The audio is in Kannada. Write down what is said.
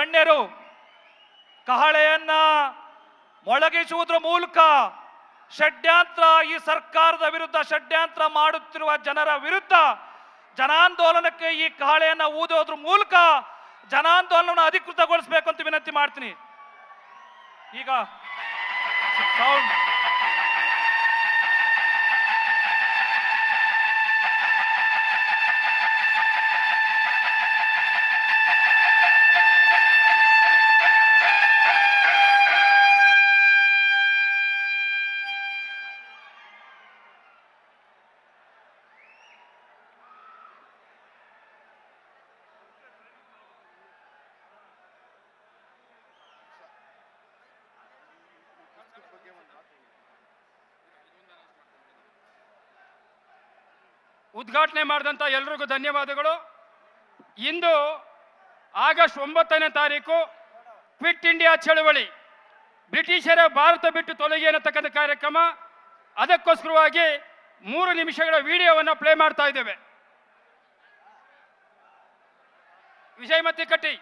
ಗಣ್ಯರು, ಕಹಳೆಯನ್ನ ಮೊಳಗಿಸುವುದರ ಮೂಲಕ ಷಡ್ಯಂತ್ರ, ಈ ಸರ್ಕಾರದ ವಿರುದ್ಧ ಷಡ್ಯಂತ್ರ ಮಾಡುತ್ತಿರುವ ಜನರ ವಿರುದ್ಧ ಜನಾಂದೋಲನಕ್ಕೆ ಈ ಕಹಳೆಯನ್ನು ಊದೋದ್ರ ಮೂಲಕ ಜನಾಂದೋಲನವನ್ನು ಅಧಿಕೃತಗೊಳಿಸಬೇಕು ಅಂತ ವಿನಂತಿ ಮಾಡ್ತೀನಿ. ಈಗ ಸೌಂಡ್ ಉದ್ಘಾಟನೆ ಮಾಡಿದಂಥ ಎಲ್ರಿಗೂ ಧನ್ಯವಾದಗಳು. ಇಂದು ಆಗಸ್ಟ್ ಒಂಬತ್ತನೇ ತಾರೀಕು ಕ್ವಿಟ್ ಇಂಡಿಯಾ ಚಳವಳಿ. ಬ್ರಿಟಿಷರ ಭಾರತ ಬಿಟ್ಟು ತೊಲಗಿ ಅನ್ನತಕ್ಕಂಥ ಕಾರ್ಯಕ್ರಮ. ಅದಕ್ಕೋಸ್ಕರವಾಗಿ ಮೂರು ನಿಮಿಷಗಳ ವಿಡಿಯೋವನ್ನು ಪ್ಲೇ ಮಾಡ್ತಾ ಇದ್ದೇವೆ. ವಿಜಯ್ ಮತ್ತಿಕಟ್ಟಿ